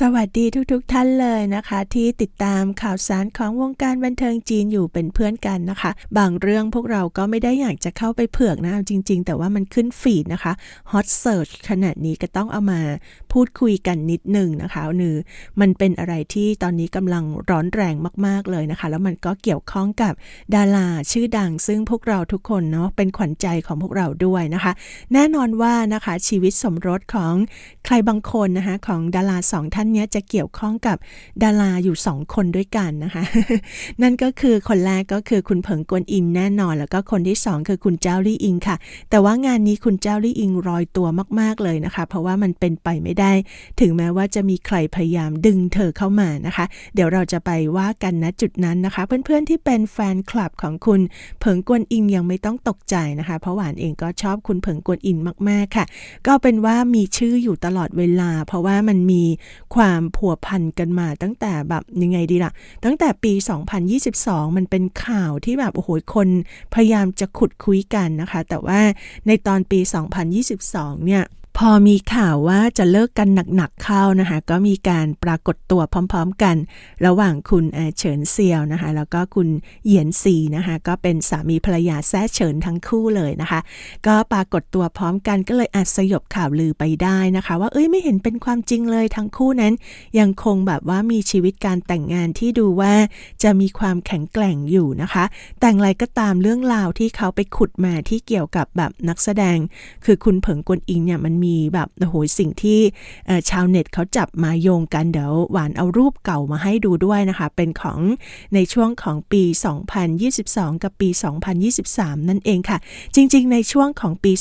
สวัสดีทุกๆทท่านเลยนะคะ ที่ติดตามข่าวสารของวงการบันเทิงจีนอยู่เป็นเพื่อนกันนะคะ บางเรื่องพวกเราก็ไม่ได้อยากจะเข้าไปเผือกนะจริง ๆ แต่ว่ามันขึ้นฟีดนะคะฮอตเซิร์ชขนาดนี้ก็ต้องเอามาพูดคุยกันนิดหนึ่งนะคะหนือมันเป็นอะไรที่ตอนนี้กำลังร้อนแรงมากๆเลยนะคะ แล้วมันก็เกี่ยวข้องกับดาราชื่อดัง ซึ่งพวกเราทุกคนเนาะเป็นขวัญใจของพวกเราด้วยนะคะ แน่นอนว่านะคะชีวิตสมรสของใครบางคนนะคะของดาราสองท่านนี้จะเกี่ยวข้องกับดาราอยู่สองคนด้วยกันนะคะ นั่นก็คือคนแรกก็คือคุณเผิงกวนอินแน่นอน แล้วก็คนที่สองคือคุณเจ้าลี่อิงค่ะ แต่ว่างานนี้คุณเจ้าลี่อิงรอยตัวมาก ๆเลยนะคะ เพราะว่ามันเป็นไปไม่ได้ ถึงแม้ว่าจะมีใครพยายามดึงเธอเข้ามานะคะ เดี๋ยวเราจะไปว่ากันนะจุดนั้นนะคะ เพื่อนๆที่เป็นแฟนคลับของคุณเผิงกวนอิงยังไม่ต้องตกใจนะคะ เพราะหวานเองก็ชอบคุณเผิงกวนอินมากๆค่ะ ก็เป็นว่ามีชื่ออยู่ตลอดเวลา เพราะว่ามันมีความผัวพันกันมาตั้งแต่แบบยังไงดีล่ะ ตั้งแต่ปี 2022 มันเป็นข่าวที่แบบโอ้โหคนพยายามจะขุดคุยกันนะคะ แต่ว่าในตอนปี 2022 เนี่ย พอมีข่าวว่าจะเลิกกันหนักๆเข้านะคะ ก็มีการปรากฏตัวพร้อมๆกัน ระหว่างคุณเฉินเซียวนะคะ แล้วก็คุณเหยียนซีนะคะ ก็เป็นสามีภรรยาแซ่เฉินทั้งคู่เลยนะคะ ก็ปรากฏตัวพร้อมกันก็เลยอาจสยบข่าวลือไปได้นะคะ ว่าเอ้ยไม่เห็นเป็นความจริงเลยทั้งคู่นั้น ยังคงแบบว่ามีชีวิตการแต่งงานที่ดูว่าจะมีความแข็งแกร่งอยู่นะคะ แต่งไรก็ตามเรื่องราวที่เขาไปขุดมาที่เกี่ยวกับแบบนักแสดง คือคุณเผิงกวนอิงเนี่ยมันมีแบบโอ้โหสิ่งที่ชาวเน็ตเขาจับมาโยงกันเดี๋ยวหวานเอารูปเก่ามาให้ดูด้วยนะคะ เป็นของในช่วงของปี 2022 กับปี 2023 นั่นเองค่ะ จริงๆ ในช่วงของปี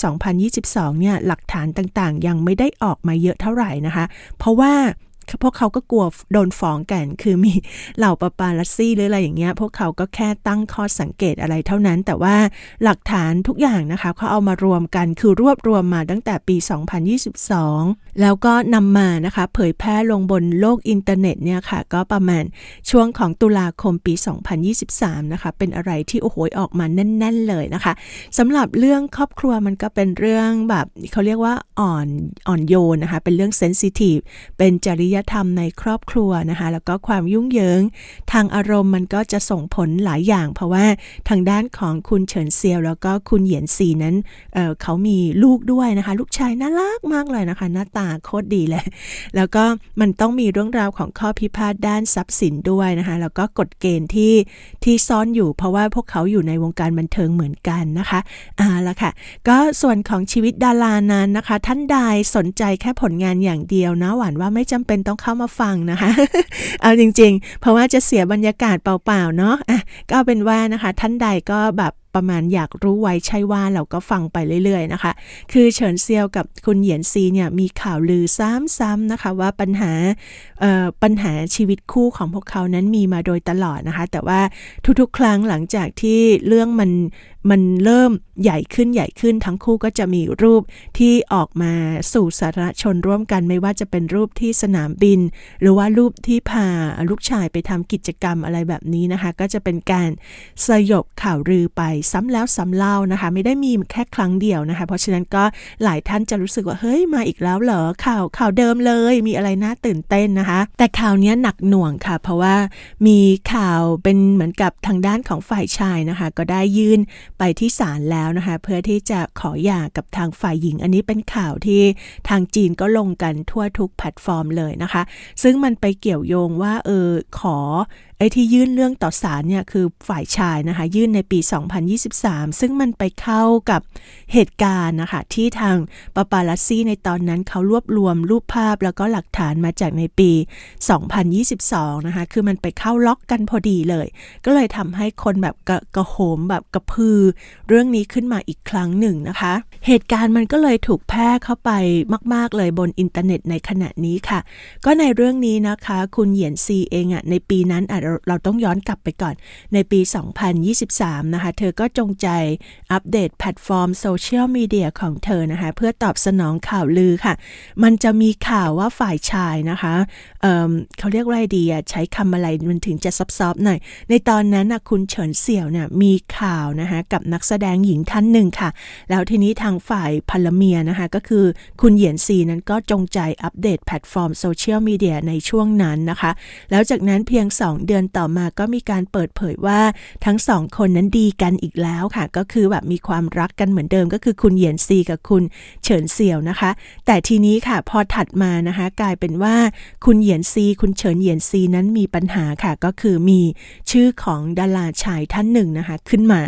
2022 เนี่ยหลักฐานต่างๆ ยังไม่ได้ออกมาเยอะเท่าไหร่นะคะ เพราะว่า พวกเขาก็กลัวโดนฟ้องกัน คือมีเหล่าปาปาลัสซี่หรืออะไรอย่างเงี้ย พวกเขาก็แค่ตั้งข้อสังเกตอะไรเท่านั้น แต่ว่าหลักฐานทุกอย่างนะคะเขาเอามารวมกัน คือรวบรวมมาตั้งแต่ปี 2022 แล้วก็นำมานะคะ เผยแพร่ลงบนโลกอินเทอร์เน็ตเนี่ยค่ะ ก็ประมาณช่วงของตุลาคมปี 2023 นะคะ เป็นอะไรที่โอ้โหออกมาแน่น ๆ เลยนะคะสำหรับเรื่องครอบครัวมันก็เป็นเรื่องแบบเขาเรียกว่าอ่อนอ่อนโยนนะคะ เป็นเรื่องเซนซิทีฟเป็นจริยธรรมในครอบครัวนะคะแล้วก็ความยุ่งเหยิง ทางอารมณ์มันก็จะส่งผลหลายอย่าง เพราะว่าทางด้านของคุณเฉินเซียว แล้วก็คุณเหยียนซีนั้นเเขามีลูกด้วยนะคะ ลูกชายน่ารักมากเลยนะคะ หน้าตาโคตรดีเลย แล้วก็มันต้องมีเรื่องราวของข้อพิพาทด้านทรัพย์สินด้วยนะคะแล้วก็กฎเกณฑ์ที่ที่ซ่อนอยู่ เพราะว่าพวกเขาอยู่ในวงการบันเทิงเหมือนกันนะคะอ่าละค่ะ ก็ส่วนของชีวิตดารานั้นนะคะ ท่านใดสนใจแค่ผลงานอย่างเดียวนะหวานว่าไม่จำเป็นต้องเข้ามาฟังนะคะ เอาจริง ๆ เพราะว่าจะเสียบรรยากาศเปล่าๆเนาะอะก็เป็นว่านะคะ ท่านใดก็แบบ ประมาณอยากรู้ไว้ใช่ว่าเราก็ฟังไปเรื่อยๆนะคะ คือเฉินเซียวกับคุณเหยียนซีเนี่ยมีข่าวลือซ้ำๆนะคะว่าปัญหาปัญหาชีวิตคู่ของพวกเขานั้นมีมาโดยตลอดนะคะ แต่ว่าทุกๆ ครั้งหลังจากที่เรื่องมันมันเริ่มใหญ่ขึ้นใหญ่ขึ้นทั้งคู่ก็จะมีรูปที่ออกมาสู่สาธารณชนร่วมกันไม่ว่าจะเป็นรูปที่สนามบิน หรือว่ารูปที่พาลูกชายไปทำกิจกรรมอะไรแบบนี้นะคะ ก็จะเป็นการสยบข่าวลือไปซ้ำแล้วซ้ำเล่านะคะ ไม่ได้มีแค่ครั้งเดียวนะคะ เพราะฉะนั้นก็หลายท่านจะรู้สึกว่าเฮ้ยมาอีกแล้วเหรอข่าวข่าวเดิมเลยมีอะไรน่าตื่นเต้นนะคะ แต่ข่าวนี้หนักหน่วงค่ะ เพราะว่ามีข่าวเป็นเหมือนกับทางด้านของฝ่ายชายนะคะ ก็ได้ยื่นไปที่ศาลแล้วนะคะ เพื่อที่จะขอหย่ากับทางฝ่ายหญิง อันนี้เป็นข่าวที่ทางจีนก็ลงกันทั่วทุกแพลตฟอร์มเลยนะคะ ซึ่งมันไปเกี่ยวโยงว่าเออขอไอ้ที่ยื่นเรื่องต่อศาลเนี่ยคือฝ่ายชายนะคะยื่นในปี 2023 ซึ่งมันไปเข้ากับเหตุการณ์นะคะที่ทางปาปาลัสซี่ในตอนนั้นเขารวบรวมรูปภาพแล้วก็หลักฐานมาจากในปี 2022 นะคะคือมันไปเข้าล็อกกันพอดีเลย ก็เลยทำให้คนแบบกระกระโหมแบบกระพือ เรื่องนี้ขึ้นมาอีกครั้งหนึ่งนะคะ เหตุการณ์มันก็เลยถูกแพร่เข้าไปมาก ๆ เลยบนอินเทอร์เน็ตในขณะนี้ค่ะ ก็ในเรื่องนี้นะคะ คุณเหยียนซีเองอะในปีนั้นอะเราต้องย้อนกลับไปก่อน ในปี 2023 นะคะ เธอก็จงใจอัปเดตแพลตฟอร์มโซเชียลมีเดียของเธอนะคะ เพื่อตอบสนองข่าวลือค่ะ มันจะมีข่าวว่าฝ่ายชายนะคะเเขาเรียกว่าอะไรดีใช้คำอะไรมันถึงจะซับซ้อนหน่อย ในตอนนั้นนะคุณเฉินเสี่ยวเนี่ยมีข่าวนะคะกับนักแสดงหญิงท่านหนึ่งค่ะ แล้วทีนี้ทางฝ่ายพลเมียนะคะก็คือคุณเหยียนซีนั้นก็จงใจอัปเดตแพลตฟอร์มโซเชียลมีเดียในช่วงนั้นนะคะ แล้วจากนั้นเพียง 2 เดือนต่อมาก็มีการเปิดเผยว่าทั้งสองคนนั้นดีกันอีกแล้วค่ะ ก็คือแบบมีความรักกันเหมือนเดิม ก็คือคุณเหยียนซีกับคุณเฉินเสี่ยวนะคะ แต่ทีนี้ค่ะพอถัดมานะคะ กลายเป็นว่าคุณเหยียนซีคุณเฉินเหยียนซีนั้นมีปัญหาค่ะ ก็คือมีชื่อของดาราชายท่านหนึ่งนะคะ ขึ้นมา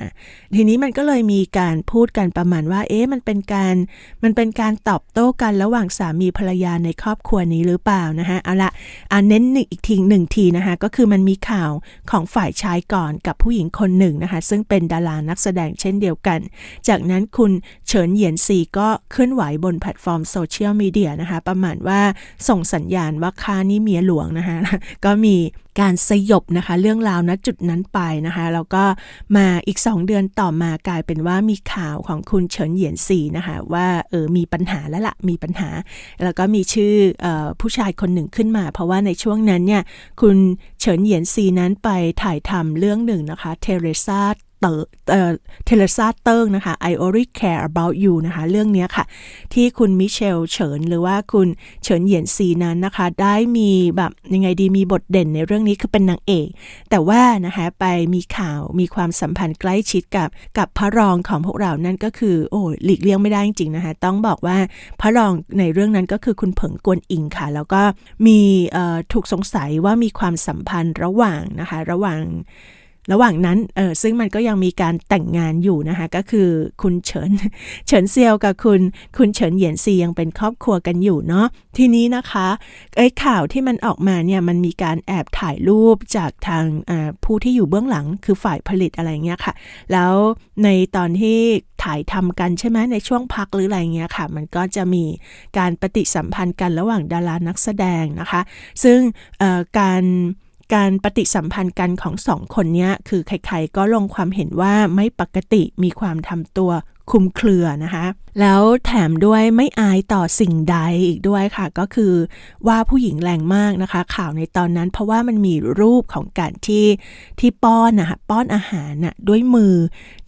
ทีนี้มันก็เลยมีการพูดกันประมาณว่า เอ๊ะมันเป็นการมันเป็นการตอบโต้กันระหว่างสามีภรรยาในครอบครัวนี้หรือเปล่านะคะเอาละอ่าเน้นอีกทีหนึ่งทีนะคะก็คือมันมีข่าวของฝ่ายชายก่อนกับผู้หญิงคนหนึ่งนะคะซึ่งเป็นดารานักแสดงเช่นเดียวกัน จากนั้นคุณเฉินเหยียนซีก็เคลื่อนไหวบนแพลตฟอร์มโซเชียลมีเดียนะคะประมาณว่าส่งสัญญาณว่าค่านี่เมียหลวงนะคะก็มี การสยบนะคะ เรื่องราวณจุดนั้นไปนะคะแล้วก็มาอีก 2 เดือนต่อมากลายเป็นว่ามีข่าวของคุณเฉินเหยียนซีนะคะว่าเออมีปัญหาแล้วละมีปัญหา แล้วก็มีชื่ออผู้ชายคนหนึ่งขึ้นมา เพราะว่าในช่วงนั้นเนี่ยคุณเฉินเหยียนซีนั้นไปถ่ายทำเรื่องหนึ่งนะคะเทเรซา เตอเทเลซาเติงนะคะ I only care about you นะคะ เรื่องนี้ค่ะ ที่คุณมิเชลเฉินหรือว่าคุณเฉินเหยียนซีนั้นนะคะ ได้มีแบบยังไงดีมีบทเด่นในเรื่องนี้คือเป็นนางเอก แต่ว่านะคะไปมีข่าวมีความสัมพันธ์ใกล้ชิดกับกับพระรองของพวกเรานั่นก็คือ โอ้หลีกเลี่ยงไม่ได้จริงๆนะคะ ต้องบอกว่าพระรองในเรื่องนั้นก็คือคุณเผิงกวนอิงค่ะ แล้วก็มีถูกสงสัยว่ามีความสัมพันธ์ระหว่างนะคะ ระหว่าง ระหว่างนั้นเออซึ่งมันก็ยังมีการแต่งงานอยู่นะคะ ก็คือคุณเฉินเฉินเซียวกับคุณคุณเฉินเหยียนซียังเป็นครอบครัวกันอยู่เนาะทีนี้นะคะไอ้ข่าวที่มันออกมาเนี่ยมันมีการแอบถ่ายรูปจากทางผู้ที่อยู่เบื้องหลังคือฝ่ายผลิตอะไรเงี้ยค่ะ แล้วในตอนที่ถ่ายทำกันใช่ไหมในช่วงพักหรืออะไรเงี้ยค่ะ มันก็จะมีการปฏิสัมพันธ์กันระหว่างดารานักแสดงนะคะ ซึ่งการ การปฏิสัมพันธ์กันของสองคนนี้คือใครๆก็ลงความเห็นว่าไม่ปกติมีความทำตัวคุมเครือนะคะ แล้วแถมด้วยไม่อายต่อสิ่งใดอีกด้วยค่ะ ก็คือว่าผู้หญิงแรงมากนะคะ ข่าวในตอนนั้นเพราะว่ามันมีรูปของการที่ที่ป้อนนะคะป้อนอาหารน่ะด้วยมือ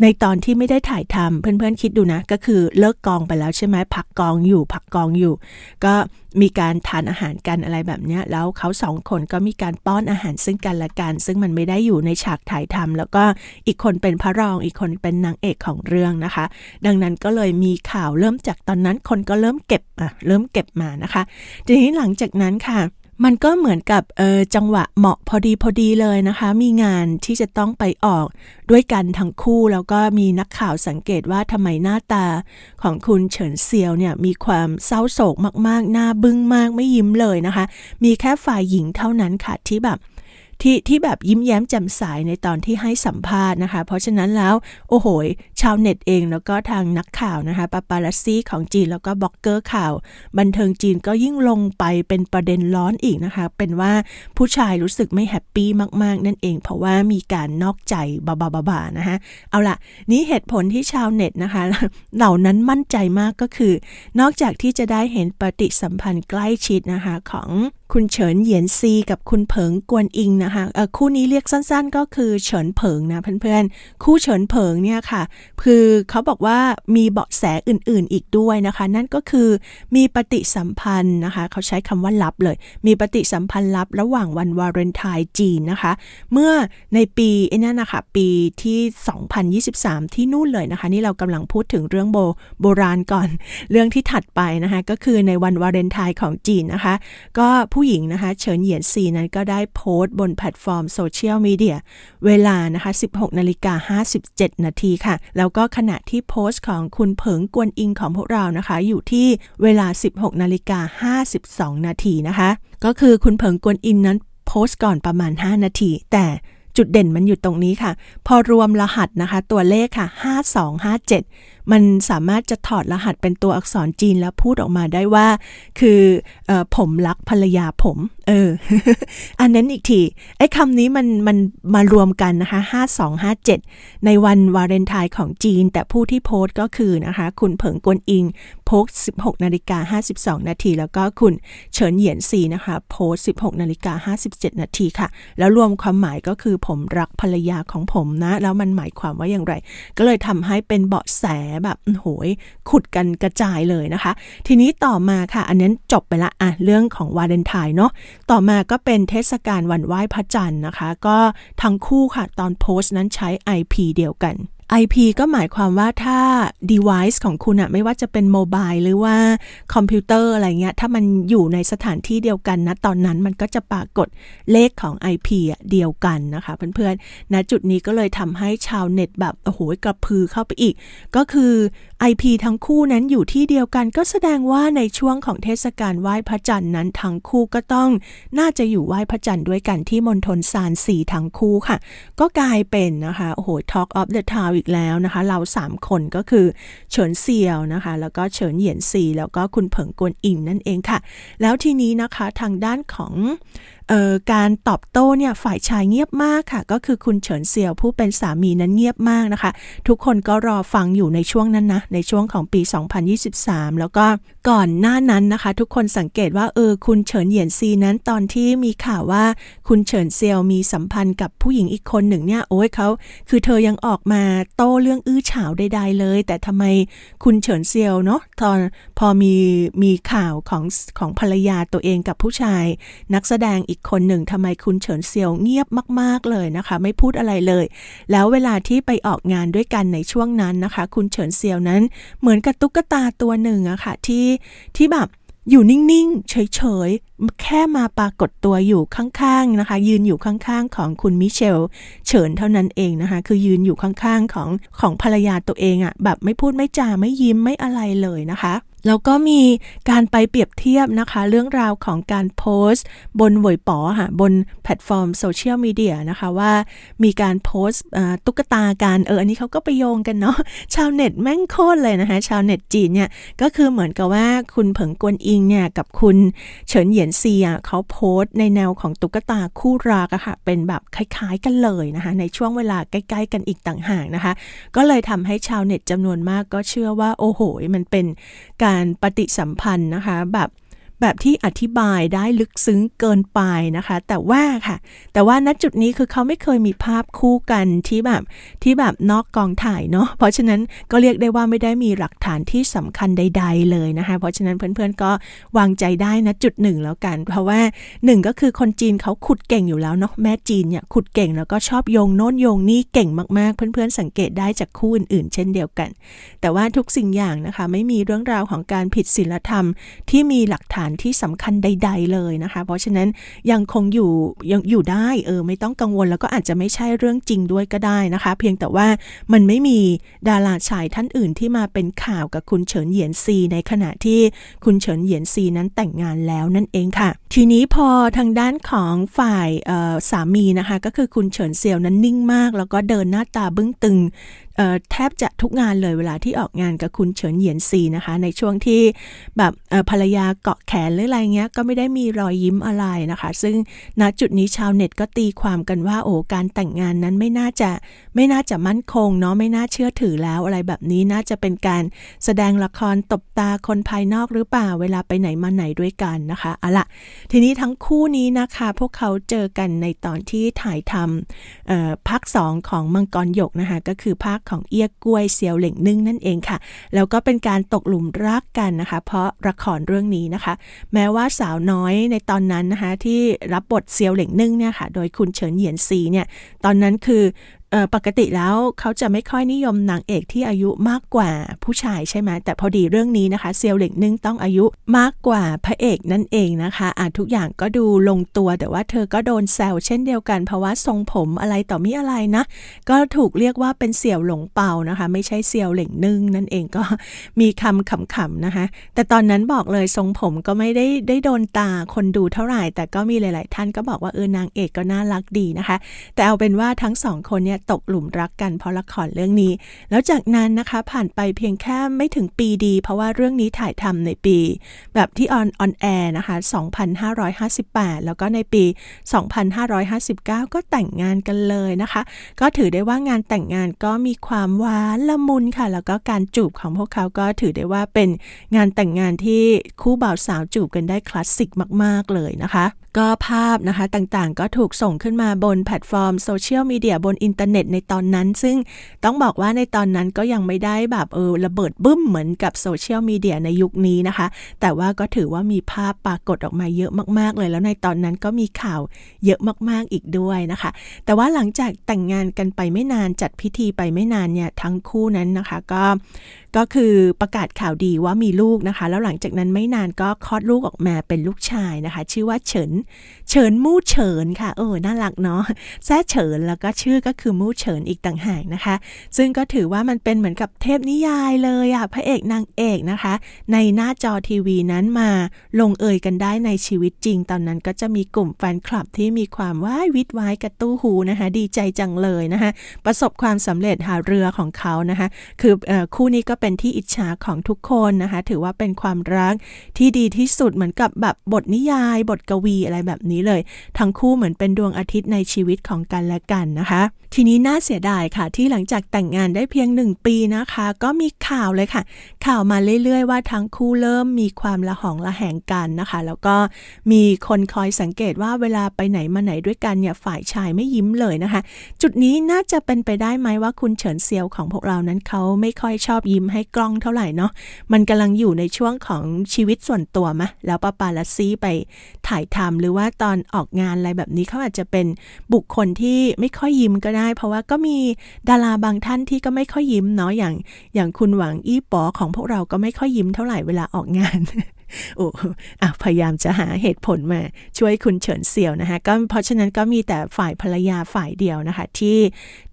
ในตอนที่ไม่ได้ถ่ายทำเพื่อนๆคิดดูนะ ก็คือเลิกกองไปแล้วใช่ไหมพักกองอยู่พักกองอยู่ ก็มีการทานอาหารกันอะไรแบบนี้แล้วเขาสองคนก็มีการป้อนอาหารซึ่งกันและกัน ซึ่งมันไม่ได้อยู่ในฉากถ่ายทำแล้วก็อีกคนเป็นพระรองอีกคนเป็นนางเอกของเรื่องนะคะ ดังนั้นก็เลยมีข่าวเริ่มจากตอนนั้นคนก็เริ่มเก็บอะเริ่มเก็บมานะคะ ทีนี้หลังจากนั้นค่ะมันก็เหมือนกับเออจังหวะเหมาะพอดีพอดีเลยนะคะ มีงานที่จะต้องไปออกด้วยกันทั้งคู่ แล้วก็มีนักข่าวสังเกตว่าทำไมหน้าตาของคุณเฉินเซียวเนี่ยมีความเศร้าโศกมากๆ หน้าบึ้งมากไม่ยิ้มเลยนะคะ มีแค่ฝ่ายหญิงเท่านั้นค่ะที่แบบ ที่ที่แบบยิ้มแย้มแจ่มใสในตอนที่ให้สัมภาษณ์นะคะ เพราะฉะนั้นแล้ว โอ้โห ชาวเน็ตเองแล้วก็ทางนักข่าวนะคะปาปาลัสซี่ของจีนแล้วก็บล็อกเกอร์ข่าว บันเทิงจีนก็ยิ่งลงไปเป็นประเด็นร้อนอีกนะคะ เป็นว่าผู้ชายรู้สึกไม่แฮปปี้มาก ๆ นั่นเอง เพราะว่ามีการนอกใจบาบาบาบานะคะเอาละนี่เหตุผลที่ชาวเน็ตนะคะ เหล่านั้นมั่นใจมากก็คือ นอกจากที่จะได้เห็นปฏิสัมพันธ์ใกล้ชิดนะคะของ คุณเฉินเหยียนซีกับคุณเผิงกวนอิงนะคะคู่นี้เรียกสั้นๆ ก็คือเฉินเผิงนะเพื่อนๆ คู่เฉินเผิงเนี่ยค่ะ คือเขาบอกว่ามีเบาะแสอื่นๆอีกด้วยนะคะ นั่นก็คือมีปฏิสัมพันธ์นะคะ เขาใช้คำว่าลับเลย มีปฏิสัมพันธ์ลับระหว่างวันวาเลนไทน์จีนนะคะ เมื่อในปีไอ้นั่นนะคะปีที่ 2023 ที่นู่นเลยนะคะ นี่เรากำลังพูดถึงเรื่องโบโบราณก่อน เรื่องที่ถัดไปนะคะ ก็คือในวันวาเลนไทน์ของจีนนะคะ ก็ผูู้หญิงนะคะเฉินเหยียนซีนั้นก็ได้โพสต์บนแพลตฟอร์มโซเชียลมีเดียเวลานะคะ 16 นาฬิกา 57 นาทีค่ะ แล้วก็ขณะที่โพสต์ของคุณเผิงกวนอิงของพวกเรานะคะ อยู่ที่เวลา 16 นาฬิกา 52 นาทีนะคะ ก็คือคุณเผิงกวนอิงนั้นโพสต์ก่อนประมาณ 5 นาที แต่จุดเด่นมันอยู่ตรงนี้ค่ะ พอรวมรหัสนะคะ ตัวเลขค่ะ 5257มันสามารถจะถอดรหัสเป็นตัวอักษรจีนแล้วพูดออกมาได้ว่า คือออผมรักภรรยาผม เออ อันนั้นอีกที ไอ้คำนี้มันมันมารวมกันนะคะ5257 ในวันวาเลนไทน์ของจีน แต่ผู้ที่โพสต์ก็คือนะคะ คุณเผิงกวนอิง โพสต์ 16นาฬิกา52 นาที แล้วก็คุณเฉินเหยียนซีนะคะ โพสต์ 16นาฬิกา57 นาทีค่ะ แล้วรวมความหมายก็คือผมรักภรรยาของผมนะ แล้วมันหมายความว่าอย่างไร ก็เลยทำให้เป็นเบาะแสแบบโหยขุดกันกระจายเลยนะคะ ทีนี้ต่อมาค่ะ อันนี้จบไปละอะเรื่องของวาเลนไทน์เนาะต่อมาก็เป็นเทศกาลวันไหว้พระจันทร์นะคะ ก็ทั้งคู่ค่ะ ตอนโพสต์นั้นใช้ IP เดียวกัน IP ก็หมายความว่าถ้า device ของคุณอะไม่ว่าจะเป็นโมบายหรือว่าคอมพิวเตอร์อะไรเงี้ย ถ้ามันอยู่ในสถานที่เดียวกันนะ ตอนนั้นมันก็จะปรากฏเลขของ IP อะเดียวกันนะคะเพื่อนๆณจุดนี้ก็เลยทำให้ชาวเน็ตแบบ โอ้โหกระพือเข้าไปอีก ก็คือ IP ทั้งคู่นั้นอยู่ที่เดียวกัน ก็แสดงว่าในช่วงของเทศกาลไหว้พระจันทร์นั้นทั้งคู่ก็ต้องน่าจะอยู่ไหว้พระจันทร์ด้วยกันที่มณฑลซานสีทั้งคู่ค่ะ ก็กลายเป็นนะคะโอ้โห Talk of the Town อีกแล้วนะคะ เรา 3 คนก็คือเฉินเซียวนะคะ แล้วก็เฉินเหยียนซี แล้วก็คุณเผิงกวนอิงนั่นเองค่ะ แล้วทีนี้นะคะทางด้านของการตอบโต้เนี่ยฝ่ายชายเงียบมากค่ะ ก็คือคุณเฉินเซียวผู้เป็นสามีนั้นเงียบมากนะคะ ทุกคนก็รอฟังอยู่ในช่วงนั้นนะในช่วงของปี 2023 แล้วก็ก่อนหน้านั้นนะคะ ทุกคนสังเกตว่าเออคุณเฉินเหยียนซีนั้นตอนที่มีข่าวว่าคุณเฉินเซียวมีสัมพันธ์กับผู้หญิงอีกคนหนึ่งเนี่ยโอ้ยเขาคือเธอยังออกมาโต้เรื่องอื้อฉาวใดๆเลย แต่ทำไมคุณเฉินเซียวเนาะตอนพอมีมีข่าวของของภรรยาตัวเองกับผู้ชาย นักแสดงอีกคนหนึ่งทำไมคุณเฉินเซียวเงียบมาก ๆเลยนะคะ ไม่พูดอะไรเลย แล้วเวลาที่ไปออกงานด้วยกันในช่วงนั้นนะคะ คุณเฉินเซียวนั้นเหมือนกับตุ๊กตาตัวหนึ่งอะคะ่ะที่ที่แบบอยู่นิ่ง ๆ เฉย ๆ แค่มาปรากฏตัวอยู่ข้าง ๆ นะคะ ยืนอยู่ข้าง ๆ ของคุณมิเชล เฉินเท่านั้นเองนะคะ คือยืนอยู่ข้าง ๆ ของของภรรยาตัวเองอะแบบไม่พูดไม่จาไม่ยิ้มไม่อะไรเลยนะคะ แล้วก็มีการไปเปรียบเทียบนะคะ เรื่องราวของการโพสต์ บนหวยป๋อค่ะบนแพลตฟอร์มโซเชียลมีเดียนะคะว่ามีการโพสต์ตุ๊กตาการเอออันนี้เขาก็ไปโยงกันเนาะชาวเน็ตแม่งโคตรเลยนะคะ ชาวเน็ตจีนเนี่ยก็คือเหมือนกับว่าคุณเผิงกวนอิงเนี่ยกับคุณเฉินเหยียนซีอะเขาโพสต์ในแนวของตุ๊กตาคู่รักอะค่ะเป็นแบบคล้ายๆกันเลยนะคะในช่วงเวลาใกล้ ๆ กันอีกต่างหากนะคะ ก็เลยทำให้ชาวเน็ตจำนวนมากก็เชื่อว่าโอ้โหมันเป็นการการปฏิสัมพันธ์นะคะแบบ แบบที่อธิบายได้ลึกซึ้งเกินไปนะคะ แต่ว่าค่ะ แต่ว่าณจุดนี้คือเขาไม่เคยมีภาพคู่กันที่แบบที่แบบนอกกองถ่ายเนาะเพราะฉะนั้นก็เรียกได้ว่าไม่ได้มีหลักฐานที่สำคัญใด ๆ เลยนะคะ เพราะฉะนั้นเพื่อนๆก็วางใจได้นะจุดหนึ่งแล้วกัน เพราะว่าหนึ่งก็คือคนจีนเขาขุดเก่งอยู่แล้วเนาะแม่จีนเนี่ยขุดเก่งแล้วก็ชอบโยงโน้นโยงนี่เก่งมากๆ เพื่อนๆสังเกตได้จากคู่อื่นๆ เช่นเดียวกัน แต่ว่าทุกสิ่งอย่างนะคะ ไม่มีเรื่องราวของการผิดศีลธรรมที่มีหลักฐานานที่สำคัญใด ๆ เลยนะคะ เพราะฉะนั้นยังคงอยู่ยังอยู่ได้เออไม่ต้องกังวลแล้วก็อาจจะไม่ใช่เรื่องจริงด้วยก็ได้นะคะ เพียงแต่ว่ามันไม่มีดาราชายท่านอื่นที่มาเป็นข่าวกับคุณเฉินเหยียนซี ในขณะที่คุณเฉินเหยียนซีนั้นแต่งงานแล้วนั่นเองค่ะ ทีนี้พอทางด้านของฝ่ายสามีนะคะ ก็คือคุณเฉินเซียวนั้นนิ่งมาก แล้วก็เดินหน้าตาบึ้งตึง แทบจะทุกงานเลยเวลาที่ออกงานกับคุณเฉินเหยียนซีนะคะ ในช่วงที่แบบภรรยาเกาะแขนหรืออะไรเงี้ยก็ไม่ได้มีรอยยิ้มอะไรนะคะ ซึ่งณจุดนี้ชาวเน็ตก็ตีความกันว่าโอ้การแต่งงานนั้นไม่น่าจะไม่น่าจะมั่นคงเนาะไม่น่าเชื่อถือแล้วอะไรแบบนี้น่าจะเป็นการแสดงละครตบตาคนภายนอกหรือเปล่าเวลาไปไหนมาไหนด้วยกันนะคะอาละทีนี้ทั้งคู่นี้นะคะ พวกเขาเจอกันในตอนที่ถ่ายทำภาคสองของมังกรหยกนะคะก็คือภาคของเอียกกล้วยเซียวเหล่งนึ่งนั่นเองค่ะ แล้วก็เป็นการตกหลุมรักกันนะคะ เพราะละครเรื่องนี้นะคะ แม้ว่าสาวน้อยในตอนนั้นนะคะที่รับบทเซียวเหล่งนึ่งเนี่ยค่ะ โดยคุณเฉินเหยียนซีเนี่ยตอนนั้นคือ ปกติแล้วเขาจะไม่ค่อยนิยมนางเอกที่อายุมากกว่าผู้ชายใช่ไหมแต่พอดีเรื่องนี้นะคะ เซียวเหล็กนึ่งต้องอายุมากกว่าพระเอกนั่นเองนะคะอะทุกอย่างก็ดูลงตัว แต่ว่าเธอก็โดนแซวเช่นเดียวกันเพราะว่าทรงผมอะไรต่อมีอะไรนะ ก็ถูกเรียกว่าเป็นเสี่ยวหลงเปานะคะ ไม่ใช่เซียวเหล็กนึ่งนั่นเองก็มีคำขำๆนะคะ แต่ตอนนั้นบอกเลยทรงผมก็ไม่ได้ได้โดนตาคนดูเท่าไหร่ แต่ก็มีหลาย ๆ ท่านก็บอกว่าเออนางเอกก็น่ารักดีนะคะ แต่เอาเป็นว่าทั้งสองคนเนี่ยตกหลุมรักกันเพราะละครเรื่องนี้ แล้วจากนั้นนะคะผ่านไปเพียงแค่ไม่ถึงปีดี เพราะว่าเรื่องนี้ถ่ายทำในปี แบบที่ออนออนแอร์นะคะ 2558 แล้วก็ในปี 2559 ก็แต่งงานกันเลยนะคะ ก็ถือได้ว่างานแต่งงานก็มีความหวานละมุนค่ะ แล้วก็การจูบของพวกเขาก็ถือได้ว่าเป็นงานแต่งงานที่คู่บ่าวสาวจูบกันได้คลาสสิกมาก ๆ เลยนะคะ ก็ภาพนะคะต่างๆ ก็ถูกส่งขึ้นมาบนแพลตฟอร์มโซเชียลมีเดียบนอินเทอร์เน็ตในตอนนั้น ซึ่งต้องบอกว่าในตอนนั้นก็ยังไม่ได้แบบเออระเบิดบึ้มเหมือนกับโซเชียลมีเดียในยุคนี้นะคะ แต่ว่าก็ถือว่ามีภาพปรากฏออกมาเยอะมากๆเลย แล้วในตอนนั้นก็มีข่าวเยอะมากๆอีกด้วยนะคะ แต่ว่าหลังจากแต่งงานกันไปไม่นานจัดพิธีไปไม่นานเนี่ยทั้งคู่นั้นนะคะก็ก็คือประกาศข่าวดีว่ามีลูกนะคะ แล้วหลังจากนั้นไม่นานก็คลอดลูกออกมาเป็นลูกชายนะคะ ชื่อว่าเฉิน เฉินมู่เฉินค่ะ เออ น่ารักเนาะ แซ่เฉินแล้วก็ชื่อก็คือมู่เฉินอีกต่างหากนะคะ ซึ่งก็ถือว่ามันเป็นเหมือนกับเทพนิยายเลยอะพระเอกนางเอกนะคะ ในหน้าจอทีวีนั้นมาลงเอยกันได้ในชีวิตจริง ตอนนั้นก็จะมีกลุ่มแฟนคลับที่มีความว้ายวิดว้ายกระตู้หูนะคะ ดีใจจังเลยนะคะ ประสบความสำเร็จหาเรือของเขานะคะ คืออคู่นี้ก็เป็นที่อิจฉาของทุกคนนะคะ ถือว่าเป็นความรักที่ดีที่สุดเหมือนกับแบบบทนิยาย บทกวีอะไรแบบนี้เลย ทั้งคู่เหมือนเป็นดวงอาทิตย์ในชีวิตของกันและกันนะคะ ทีนี้น่าเสียดายค่ะ ที่หลังจากแต่งงานได้เพียงหนึ่งปีนะคะ ก็มีข่าวเลยค่ะ ข่าวมาเรื่อยๆว่าทั้งคู่เริ่มมีความละหองละแหงกันนะคะ แล้วก็มีคนคอยสังเกตว่าเวลาไปไหนมาไหนด้วยกันเนี่ยฝ่ายชายไม่ยิ้มเลยนะคะ จุดนี้น่าจะเป็นไปได้ไหมว่าคุณเฉินเซียวของพวกเรานั้นเขาไม่ค่อยชอบยิ้มให้กล้องเท่าไหร่เนาะมันกำลังอยู่ในช่วงของชีวิตส่วนตัวมะแล้วปาปาลัสซี่ไปถ่ายทำหรือว่าตอนออกงานอะไรแบบนี้เขาอาจจะเป็นบุคคลที่ไม่ค่อยยิ้มก็ได้ เพราะว่าก็มีดาราบางท่านที่ก็ไม่ค่อยยิ้มเนาะอย่างอย่างคุณหวังอี้ป๋อของพวกเราก็ไม่ค่อยยิ้มเท่าไหร่เวลาออกงาน โอ้อะพยายามจะหาเหตุผลมาช่วยคุณเฉินเซี่ยวนะคะก็เพราะฉะนั้นก็มีแต่ฝ่ายภรรยาฝ่ายเดียวนะคะ ที่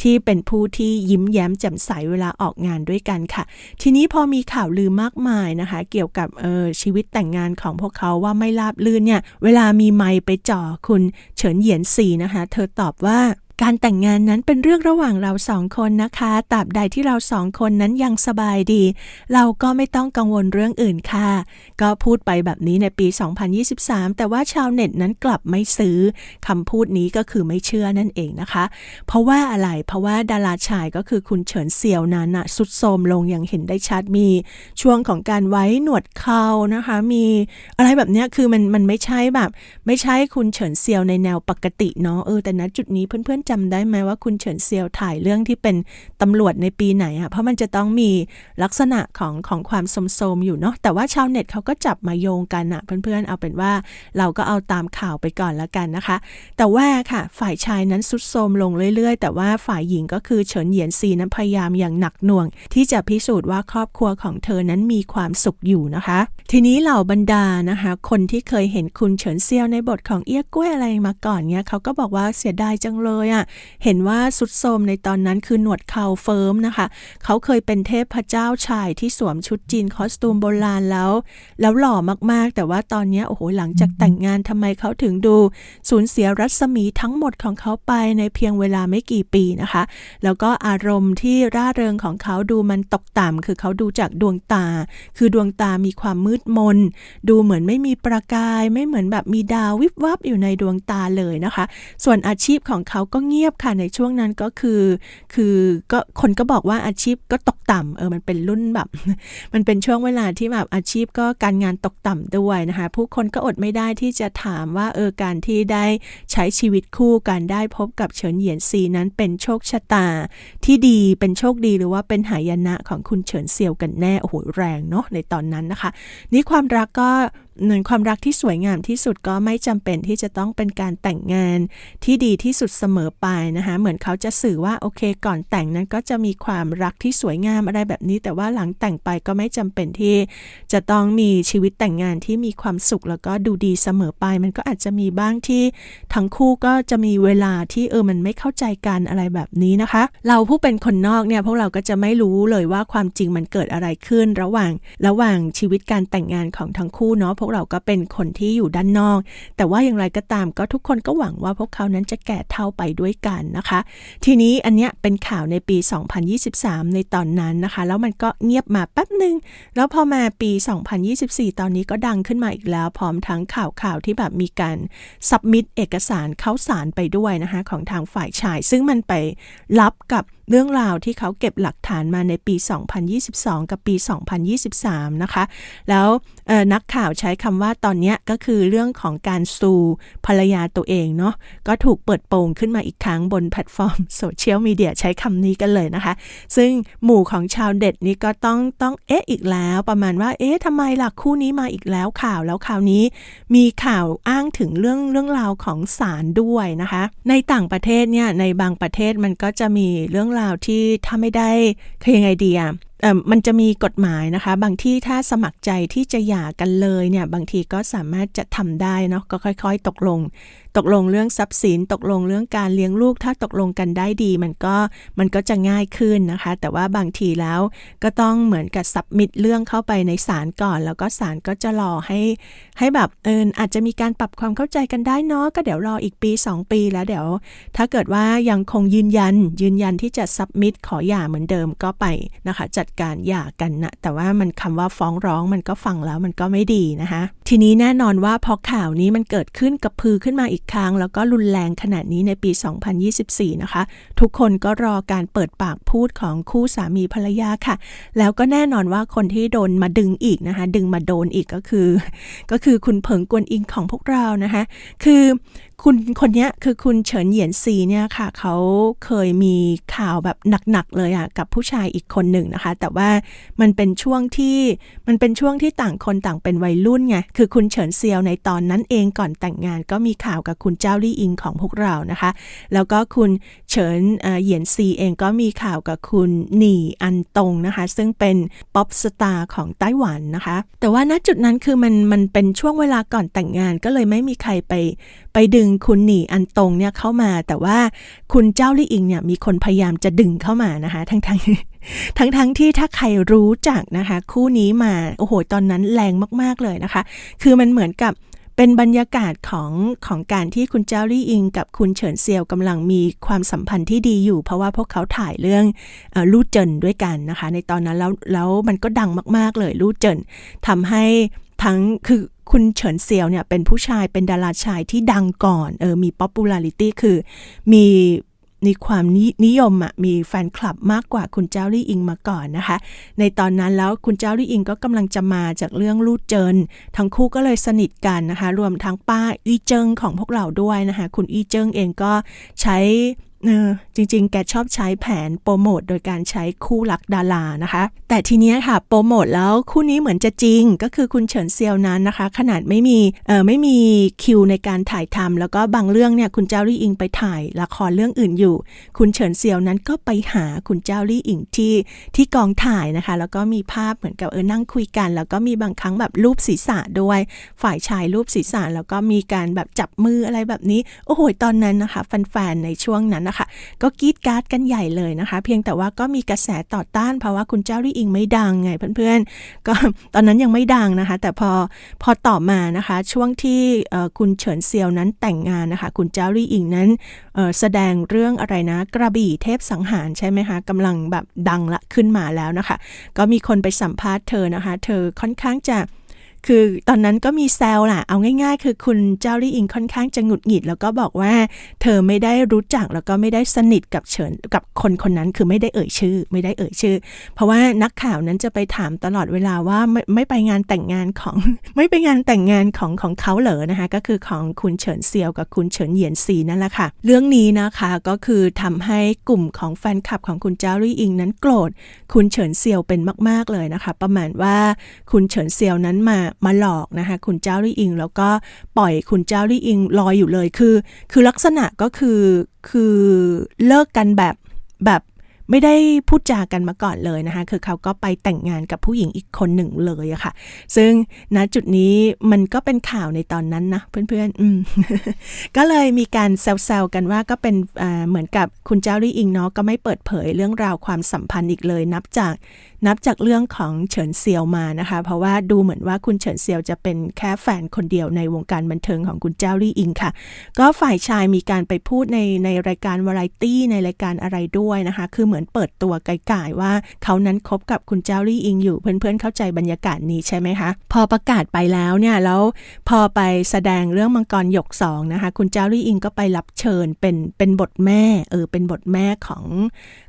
ที่เป็นผู้ที่ยิ้มแย้มแจ่มใสเวลาออกงานด้วยกันค่ะ ทีนี้พอมีข่าวลือมากมายนะคะ เกี่ยวกับเออชีวิตแต่งงานของพวกเขาว่าไม่ราบลื่นเนี่ย เวลามีไมค์ไปจ่อคุณเฉินเหยียนซีนะคะ เธอตอบว่า การแต่งงานนั้นเป็นเรื่องระหว่างเราสองคนนะคะตราบใดที่เราสองคนนั้นยังสบายดี เราก็ไม่ต้องกังวลเรื่องอื่นค่ะ ก็พูดไปแบบนี้ในปี 2023 แต่ว่าชาวเน็ตนั้นกลับไม่ซื้อคำพูดนี้ก็คือไม่เชื่อนั่นเองนะคะ เพราะว่าอะไร เพราะว่าดาราชายก็คือคุณเฉินเซียวนั้นนะสุดโทมลงอย่างเห็นได้ชัดมี ช่วงของการไว้หนวดเขานะคะ มีอะไรแบบนี้คือมันมันไม่ใช่แบบ ไม่ใช่คุณเฉินเซียวในแนวปกติเนาะเออแต่ณจุดนี้เพื่อนๆจำได้ไหมว่าคุณเฉินเซียวถ่ายเรื่องที่เป็นตำรวจในปีไหนอะเพราะมันจะต้องมีลักษณะของของความสมโสมอยู่เนาะแต่ว่าชาวเน็ตเขาก็จับมาโยงกันอะเพื่อนๆเอาเป็นว่าเราก็เอาตามข่าวไปก่อนล้วกันนะคะ แต่ว่าค่ะฝ่ายชายนั้นสุดโทมลงเรื่อย ๆ แต่ว่าฝ่ายหญิงก็คือเฉินเหยียนซีนั้นพยายามอย่างหนักหน่วง ที่จะพิสูจน์ว่าครอบครัวของเธอนั้นมีความสุขอยู่นะคะ ทีนี้เหล่าบรรดานะคะ คนที่เคยเห็นคุณเฉินเซียวในบทของเอี้ยกล้วยอะไรมาก่อนเนี่ยเขาก็บอกว่าเสียดายจังเลยอะะเห็นว่าสุดโทมในตอนนั้นคือหนวดเข่าเฟิร์มนะคะ เขาเคยเป็นเทพเจ้าชายที่สวมชุดจีนคอสตูมโบราณแล้ว แล้วหล่อมากๆ แต่ว่าตอนนี้โอ้โหหลังจากแต่งงานทำไมเขาถึงดูสูญเสียรัศมีทั้งหมดของเขาไปในเพียงเวลาไม่กี่ปีนะคะ แล้วก็อารมณ์ที่ร่าเริงของเขาดูมันตกต่ำคือเขาดูจากดวงตา คือดวงตามีความมืดมน ดูเหมือนไม่มีประกาย ไม่เหมือนแบบมีดาววิบวับอยู่ในดวงตาเลยนะคะ ส่วนอาชีพของเขาก็เงียบค่ะในช่วงนั้นก็คือ คือก็คนก็บอกว่าอาชีพก็ตกต่ำเออมันเป็นรุ่นแบบ มันเป็นช่วงเวลาที่แบบอาชีพก็การงานตกต่ำด้วยนะคะ ผู้คนก็อดไม่ได้ที่จะถามว่าเออการที่ได้ใช้ชีวิตคู่การได้พบกับเฉินเหยียนซีนั้นเป็นโชคชะตาที่ดีเป็นโชคดีหรือว่าเป็นหายนะของคุณเฉินเซียวกันแน่โอ้โหแรงเนาะในตอนนั้นนะคะ นี่ความรักก็ ความรักที่สวยงามที่สุดก็ไม่จำเป็นที่จะต้องเป็นการแต่งงานที่ดีที่สุดเสมอไปนะคะ เหมือนเขาจะสื่อว่าโอเค ก่อนแต่งนั้นก็จะมีความรักที่สวยงามอะไรแบบนี้ แต่ว่าหลังแต่งไปก็ไม่จำเป็นที่จะต้องมีชีวิตแต่งงานที่มีความสุขแล้วก็ดูดีเสมอไป มันก็อาจจะมีบ้างที่ทั้งคู่ก็จะมีเวลาที่เออมันไม่เข้าใจกันอะไรแบบนี้นะคะ เราผู้เป็นคนนอกเนี่ยพวกเราก็จะไม่รู้เลยว่าความจริงมันเกิดอะไรขึ้น ระหว่างระหว่างชีวิตการแต่งงานของทั้งคู่เนาะวกเราก็เป็นคนที่อยู่ด้านนอก แต่ว่าอย่างไรก็ตามก็ทุกคนก็หวังว่าพวกเขานั้นจะแก่เท่าไปด้วยกันนะคะ ทีนี้อันเนี้ยเป็นข่าวในปี 2023 ในตอนนั้นนะคะ แล้วมันก็เงียบมาแป๊บหนึ่งแล้วพอมาปี 2024 ตอนนี้ก็ดังขึ้นมาอีกแล้ว พร้อมทั้งข่าวข่าวที่แบบมีการสับมิดเอกสารเข้าสารไปด้วยนะคะของทางฝ่ายชาย ซึ่งมันไปรับกับ เรื่องราวที่เขาเก็บหลักฐานมาในปี 2022 กับปี 2023 นะคะ แล้วนักข่าวใช้คำว่าตอนนี้ก็คือเรื่องของการซูภรรยาตัวเองเนาะก็ถูกเปิดโปงขึ้นมาอีกครั้งบนแพลตฟอร์มโซเชียลมีเดียใช้คำนี้กันเลยนะคะ ซึ่งหมู่ของชาวเด็ดนี่ก็ต้องต้องเอ๊ะอีกแล้วประมาณว่าเอ๊ะทำไมหล่ะคู่นี้มาอีกแล้วข่าวแล้วข่าวนี้ มีข่าวอ้างถึงเรื่องเรื่องราวของศาลด้วยนะคะ ในต่างประเทศเนี่ยในบางประเทศมันก็จะมีเรื่องราวที่ถ้าไม่ได้คือยังไงดีอะ มันจะมีกฎหมายนะคะ บางที่ถ้าสมัครใจที่จะหย่ากันเลยเนี่ยบางทีก็สามารถจะทำได้เนาะก็ค่อย ๆ ตกลง ตกลงเรื่องทรัพย์สิน ตกลงเรื่องการเลี้ยงลูก ถ้าตกลงกันได้ดี มันก็มันก็จะง่ายขึ้นนะคะ แต่ว่าบางทีแล้วก็ต้องเหมือนกับสับมิดเรื่องเข้าไปในศาลก่อน แล้วก็ศาลก็จะรอให้ให้แบบเอออาจจะมีการปรับความเข้าใจกันได้เนาะก็เดี๋ยวรออีกปี 2 ปีแล้วเดี๋ยว ถ้าเกิดว่ายังคงยืนยันยืนยันที่จะสับมิดขอหย่าเหมือนเดิมก็ไปนะคะจัดการหย่ากันนะ แต่ว่ามันคำว่าฟ้องร้องมันก็ฟังแล้วมันก็ไม่ดีนะคะ ทีนี้แน่นอนว่าพอข่าวนี้มันเกิดขึ้นกับพือขึ้นมาอีกครั้ง แล้วก็รุนแรงขนาดนี้ในปี 2024 นะคะ ทุกคนก็รอการเปิดปากพูดของคู่สามีภรรยาค่ะ แล้วก็แน่นอนว่าคนที่โดนมาดึงอีกนะคะ ดึงมาโดนอีกก็คือ ก็คือคุณเผิงกวนอิงของพวกเรานะคะ คือคุณคนนี้คือคุณเฉินเหยียนซีเนี่ยค่ะเขาเคยมีข่าวแบบหนักๆเลยอะกับผู้ชายอีกคนหนึ่งนะคะ แต่ว่ามันเป็นช่วงที่มันเป็นช่วงที่ต่างคนต่างเป็นวัยรุ่นไงคือคุณเฉินเซียวในตอนนั้นเองก่อนแต่งงาน ก็มีข่าวกับคุณเจ้าลี่อิงของพวกเรานะคะ แล้วก็คุณเฉินเหยียนซีเองก็มีข่าวกับคุณหนี่อันตงนะคะ ซึ่งเป็นป๊อปสตาร์ของไต้หวันนะคะ แต่ว่าณจุดนั้นคือมันมันเป็นช่วงเวลาก่อนแต่งงานก็เลยไม่มีใครไป ไปดึงคุณหนีอันตรงเนี่ยเข้ามา แต่ว่าคุณเจ้าลี่อิงเนี่ยมีคนพยายามจะดึงเข้ามานะคะ ทั้งทั้งทั้งทั้งที่ถ้าใครรู้จักนะคะ คู่นี้มาโอ้โหตอนนั้นแรงมาก ๆเลยนะคะ คือมันเหมือนกับเป็นบรรยากาศของของการที่คุณเจ้าลี่อิง กับคุณเฉินเซียวกำลังมีความสัมพันธ์ที่ดีอยู่ เพราะว่าพวกเขาถ่ายเรื่องลู่เจินด้วยกันนะคะ ในตอนนั้นแล้วแล้วมันก็ดังมาก ๆเลยลู่เจินทำให้ ทั้งคือคุณเฉินเซียวเนี่ยเป็นผู้ชายเป็นดาราชายที่ดังก่อนเออมี popularity คือมีมีความนิยมอะมีแฟนคลับมากกว่าคุณเจ้าลี่อิงมาก่อนนะคะ ในตอนนั้นแล้วคุณเจ้าลี่อิงก็กำลังจะมาจากเรื่องลู่เจิน ทั้งคู่ก็เลยสนิทกันนะคะ รวมทั้งป้าอีเจิงของพวกเราด้วยนะคะ คุณอีเจิงเองก็ใช้เออจริงๆ แกชอบใช้แผนโปรโมทโดยการใช้คู่รักดารานะคะ แต่ทีนี้ค่ะโปรโมทแล้วคู่นี้เหมือนจะจริง ก็คือคุณเฉินเซียวนั้นนะคะ ขนาดไม่มีเออไม่มีคิวในการถ่ายทำแล้วก็บางเรื่องเนี่ยคุณเจ้าลี่อิงไปถ่ายละครเรื่องอื่นอยู่ คุณเฉินเซียวนั้นก็ไปหาคุณเจ้าลี่อิงที่ที่กองถ่ายนะคะ แล้วก็มีภาพเหมือนกับเออนั่งคุยกัน แล้วก็มีบางครั้งแบบรูปศีรษะด้วย ฝ่ายชายรูปศีรษะแล้วก็มีการแบบจับมืออะไรแบบนี้โอ้โหตอนนั้นนะคะแฟนๆในช่วงนั้นนะคะก็กีดการ์ดกันใหญ่เลยนะคะ เพียงแต่ว่าก็มีกระแสต่อต้าน เพราะว่าคุณเจ้าลี่อิงไม่ดังไงเพื่อนๆ ก็ตอนนั้นยังไม่ดังนะคะ แต่พอพอต่อมานะคะ ช่วงที่คุณเฉินเซียวนั้นแต่งงานนะคะ คุณเจ้าลี่อิงนั้นแสดงเรื่องอะไรนะ กระบี่เทพสังหารใช่ไหมคะกำลังแบบดังละขึ้นมาแล้วนะคะ ก็มีคนไปสัมภาษณ์เธอนะคะ เธอค่อนข้างจะ คือตอนนั้นก็มีแซวแหละเอาง่าย ๆ คือคุณเจ้าลี่อิงค่อนข้างจะหงุดหงิด แล้วก็บอกว่า เธอไม่ได้รู้จักแล้วก็ไม่ได้สนิทกับเฉินกับคนคนนั้นคือไม่ได้เอ่ยชื่อ ไม่ได้เอ่ยชื่อ เพราะว่านักข่าวนั้นจะไปถามตลอดเวลาว่าไม่ไม่ไปงานแต่งงานของ ไม่ไปงานแต่งงานของของเขาเหรอนะคะ ก็คือของคุณเฉินเซียวกับคุณเฉินเหยียนซีนั่นแหละค่ะ เรื่องนี้นะคะก็คือทำให้กลุ่มของแฟนคลับของคุณเจ้าลี่อิงนั้นโกรธ คุณเฉินเซียวเป็นมาก ๆเลยนะคะ ประมาณว่าคุณเฉินเซียวนั้นมามาหลอกนะคะคุณเจ้าลี่อิง แล้วก็ปล่อยคุณเจ้าลี่อิงลอยอยู่เลยคือ คือลักษณะก็คือคือเลิกกันแบบแบบ ไม่ได้พูดจากันมาก่อนเลยนะคะ คือเขาก็ไปแต่งงานกับผู้หญิงอีกคนหนึ่งเลยอะค่ะ ซึ่งณจุดนี้มันก็เป็นข่าวในตอนนั้นนะเพื่อนๆอืมก็เลยมีการแซวๆกันว่าก็เป็นเหมือนกับคุณเจ้าลี่อิงเนาะก็ไม่เปิดเผยเรื่องราวความสัมพันธ์อีกเลย นับจากนับจากเรื่องของเฉินเซียวมานะคะ เพราะว่าดูเหมือนว่าคุณเฉินเซียวจะเป็นแค่แฟนคนเดียวในวงการบันเทิงของคุณเจ้าลี่อิงค่ะ ก็ฝ่ายชายมีการไปพูดในในรายการวาไรตี้ในรายการอะไรด้วยนะคะ คือเหมือนเปิดตัวไกลๆว่าเขานั้นคบกับคุณเจ้าลี่อิงอยู่เพื่อนๆเข้าใจบรรยากาศนี้ใช่ไหมคะ พอประกาศไปแล้วเนี่ยแล้วพอไปแสดงเรื่องมังกรหยกสองนะคะ คุณเจ้าลี่อิงก็ไปรับเชิญเป็นเป็นบทแม่เออเป็นบทแม่ของ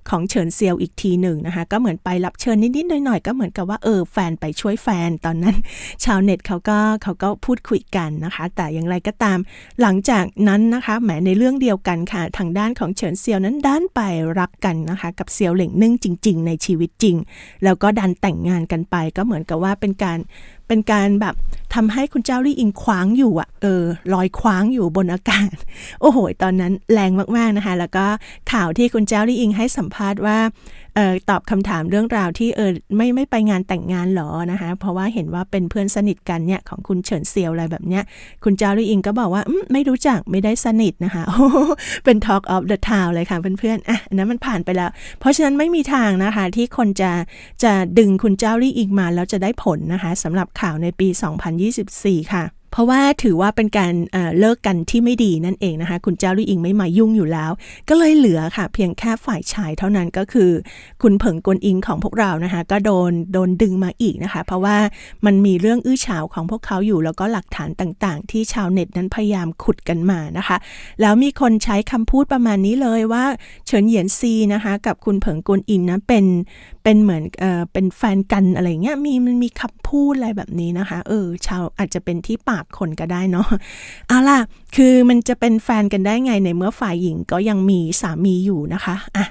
ของเฉินเซียวอีกทีหนึ่งนะคะ ก็เหมือนไปรับเชิญนิดๆหน่อยๆก็เหมือนกับว่าเออแฟนไปช่วยแฟนตอนนั้น ชาวเน็ตเขาก็เขาก็พูดคุยกันนะคะ แต่อย่างไรก็ตาม หลังจากนั้นนะคะแหมในเรื่องเดียวกันค่ะ ทางด้านของเฉินเซียวนั้นด้านไปรักกันนะคะ กับเซียวเหล่งนึ่งจริง ๆ ในชีวิตจริง แล้วก็ดันแต่งงานกันไปก็เหมือนกับว่าเป็นการ เป็นการแบบทำให้คุณเจ้าลี่อิงคว้างอยู่อะเออลอยคว้างอยู่บนอากาศ โอ้โห ตอนนั้นแรงมากๆนะคะ แล้วก็ข่าวที่คุณเจ้าลี่อิงให้สัมภาษณ์ว่า ออตอบคำถามเรื่องราวที่เออไม่ไม่ไปงานแต่งงานหรอนะคะเพราะว่าเห็นว่าเป็นเพื่อนสนิทกันเนี่ยของคุณเฉินเซียวอะไรแบบเนี้ยคุณเจ้าลี่อิงก็บอกว่าไม่รู้จักไม่ได้สนิทนะคะโอ้เป็น Talk of the Town เลยค่ะเพื่อนๆอะนั้นมันผ่านไปแล้ว เพราะฉะนั้นไม่มีทางนะคะที่คนจะจะดึงคุณเจ้าลี่อิงมาแล้วจะได้ผลนะคะสำหรับข่าวในปี 2024 ค่ะ เพราะว่าถือว่าเป็นการเลิกกันที่ไม่ดีนั่นเองนะคะ คุณเจ้าลี่อิงไม่มายุ่งอยู่แล้ว ก็เลยเหลือค่ะ เพียงแค่ฝ่ายชายเท่านั้นก็คือ คุณเผิงกวนอิงของพวกเรานะคะ ก็โดนโดนดึงมาอีกนะคะ เพราะว่ามันมีเรื่องอื้อฉาวของพวกเขาอยู่แล้วก็หลักฐานต่างๆ ที่ชาวเน็ตนั้นพยายามขุดกันมานะคะ แล้วมีคนใช้คำพูดประมาณนี้เลยว่าเฉินเหยียนซีนะคะกับคุณเผิงกวนอิงนะเป็นเป็นเหมือนเออเป็นแฟนกันอะไรเงี้ยมีมันมีคำพูดอะไรแบบนี้นะคะ เออชาวอาจจะเป็นที่ปากคนก็ได้เนาะเอาล่ะ คือมันจะเป็นแฟนกันได้ไงในเมื่อฝ่ายหญิงก็ยังมีสามีอยู่นะคะอะ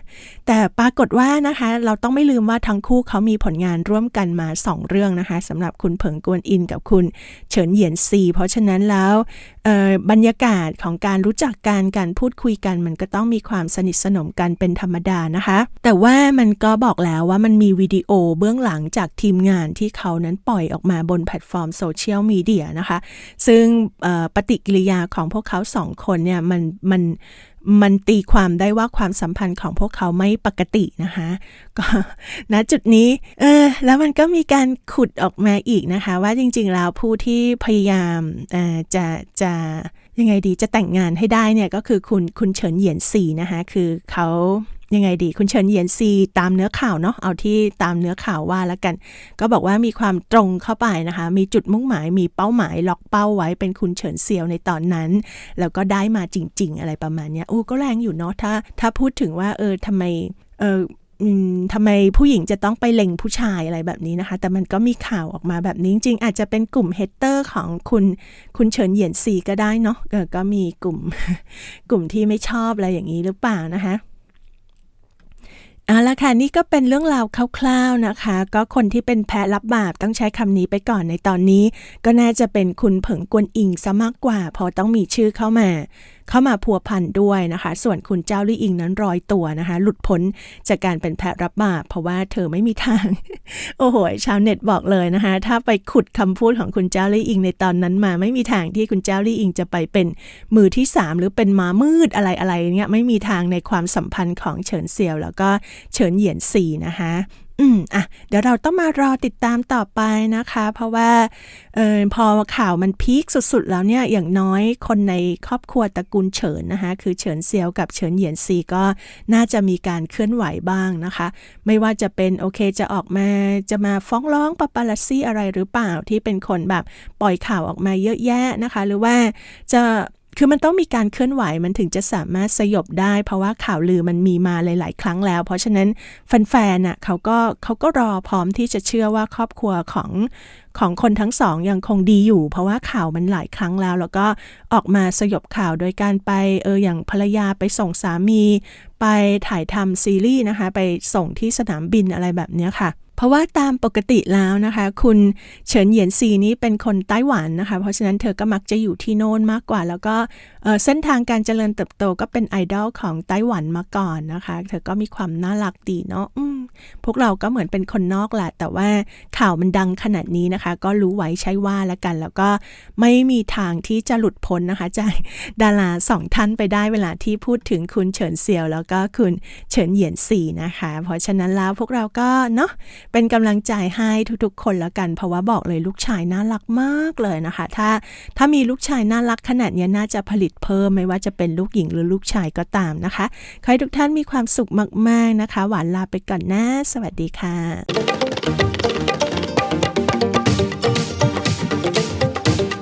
แต่ปรากฏว่านะคะ เราต้องไม่ลืมว่าทั้งคู่เขามีผลงานร่วมกันมา 2 เรื่องนะคะสำหรับคุณเผิงกวนอินกับคุณเฉินเหยียนซี เพราะฉะนั้นแล้วบรรยากาศของการรู้จักกันการพูดคุยกันมันก็ต้องมีความสนิทสนมกันเป็นธรรมดานะคะ แต่ว่ามันก็บอกแล้วว่ามันมีวิดีโอเบื้องหลังจากทีมงานที่เขานั้นปล่อยออกมาบนแพลตฟอร์มโซเชียลมีเดียนะคะซึ่งปฏิกิริยาของพวกเขาสองคนเนี่ยมันมันมันตีความได้ว่าความสัมพันธ์ของพวกเขาไม่ปกตินะคะก็ณจุดนี้เออแล้วมันก็มีการขุดออกมาอีกนะคะ ว่าจริงๆแล้วผู้ที่พยายามจะจะยังไงดีจะแต่งงานให้ได้เนี่ยก็คือคุณคุณเฉินเหยียนซีนะคะคือเขา ยังไงดีคุณเฉินเยียนซีตามเนื้อข่าวเนาะเอาที่ตามเนื้อข่าวว่าแล้วกัน ก็บอกว่ามีความตรงเข้าไปนะคะ มีจุดมุ่งหมายมีเป้าหมายล็อกเป้าไว้เป็นคุณเฉินเซียวในตอนนั้น แล้วก็ได้มาจริง ๆ อะไรประมาณนี้อู้ก็แรงอยู่เนาะถ้า ถ้าพูดถึงว่าเออทำไมเออทำไมผู้หญิงจะต้องไปเล็งผู้ชายอะไรแบบนี้นะคะ แต่มันก็มีข่าวออกมาแบบนี้จริง ๆ อาจจะเป็นกลุ่มเฮเตอร์ของคุณคุณเฉินเหยียนซีก็ได้เนาะก็มีกลุ่มกลุ่มที่ไม่ชอบอะไรอย่างนี้หรือเปล่านะคะ เอาละค่ะ นี่ก็เป็นเรื่องราวคร่าวๆนะคะ ก็คนที่เป็นแพ้รับบาปต้องใช้คำนี้ไปก่อนในตอนนี้ ก็น่าจะเป็นคุณเผิงกวนอิงซะมากกว่า พอต้องมีชื่อเข้ามา เข้ามาพัวพันด้วยนะคะ ส่วนคุณเจ้าลี่อิงนั้นรอยตัวนะคะ หลุดพ้นจากการเป็นแพะรับบาปเพราะว่าเธอไม่มีทาง โอ้โห ชาวเน็ตบอกเลยนะคะ ถ้าไปขุดคำพูดของคุณเจ้าลี่อิง ในตอนนั้นมาไม่มีทางที่คุณเจ้าลี่อิงจะไปเป็นมือที่ 3 หรือเป็นมามืดอะไรอะไรเงี้ยไม่มีทางในความสัมพันธ์ของเฉินเซียว แล้วก็เฉินเหยียนซีนะคะ อืมอะเดี๋ยวเราต้องมารอติดตามต่อไปนะคะ เพราะว่าเออพอข่าวมันพีคสุดๆ แล้วเนี่ยอย่างน้อยคนในครอบครัวตระกูลเฉินนะคะ คือเฉินเซียวกับเฉินเหยียนซีก็น่าจะมีการเคลื่อนไหวบ้างนะคะ ไม่ว่าจะเป็นโอเคจะออกมาจะมาฟ้องร้องปาปาลัสซี่อะไรหรือเปล่าที่เป็นคนแบบปล่อยข่าวออกมาเยอะแยะนะคะ หรือว่าจะ คือมันต้องมีการเคลื่อนไหวมันถึงจะสามารถสยบได้ เพราะว่าข่าวลือมันมีมาหลาย ๆ ครั้งแล้ว เพราะฉะนั้นแฟนๆน่ะเขาก็เขาก็รอพร้อมที่จะเชื่อว่าครอบครัวของของคนทั้งสองยังคงดีอยู่ เพราะว่าข่าวมันหลายครั้งแล้ว แล้วก็ออกมาสยบข่าวโดยการไปเอออย่างภรรยาไปส่งสามี ไปถ่ายทำซีรีส์นะคะ ไปส่งที่สนามบินอะไรแบบนี้ค่ะ เพราะว่าตามปกติแล้วนะคะ คุณเฉินเหยียนซีนี้เป็นคนไต้หวันนะคะ เพราะฉะนั้นเธอก็มักจะอยู่ที่โน่นมากกว่า แล้วก็เส้นทางการเจริญเติบโตก็เป็นไอดอลของไต้หวันมาก่อนนะคะ เธอก็มีความน่ารักดีเนาะพวกเราก็เหมือนเป็นคนนอกแหละ แต่ว่าข่าวมันดังขนาดนี้นะคะ ก็รู้ไว้ใช่ว่าแล้วกัน แล้วก็ไม่มีทางที่จะหลุดพ้นนะคะจากดาราสองท่านไปได้เวลาที่พูดถึงคุณเฉินเซียว แล้วก็คุณเฉินเหยียนซีนะคะ เพราะฉะนั้นแล้วพวกเราก็เนาะ เป็นกำลังใจให้ทุกๆ คนแล้วกัน เพราะว่าบอกเลยลูกชายน่ารักมากเลยนะคะ ถ้าถ้ามีลูกชายน่ารักขนาดนี้น่าจะผลิตเพิ่มไม่ว่าจะเป็นลูกหญิงหรือลูกชายก็ตามนะคะขอให้ทุกท่านมีความสุขมาก ๆนะคะ หวานลาไปก่อนนะ สวัสดีค่ะ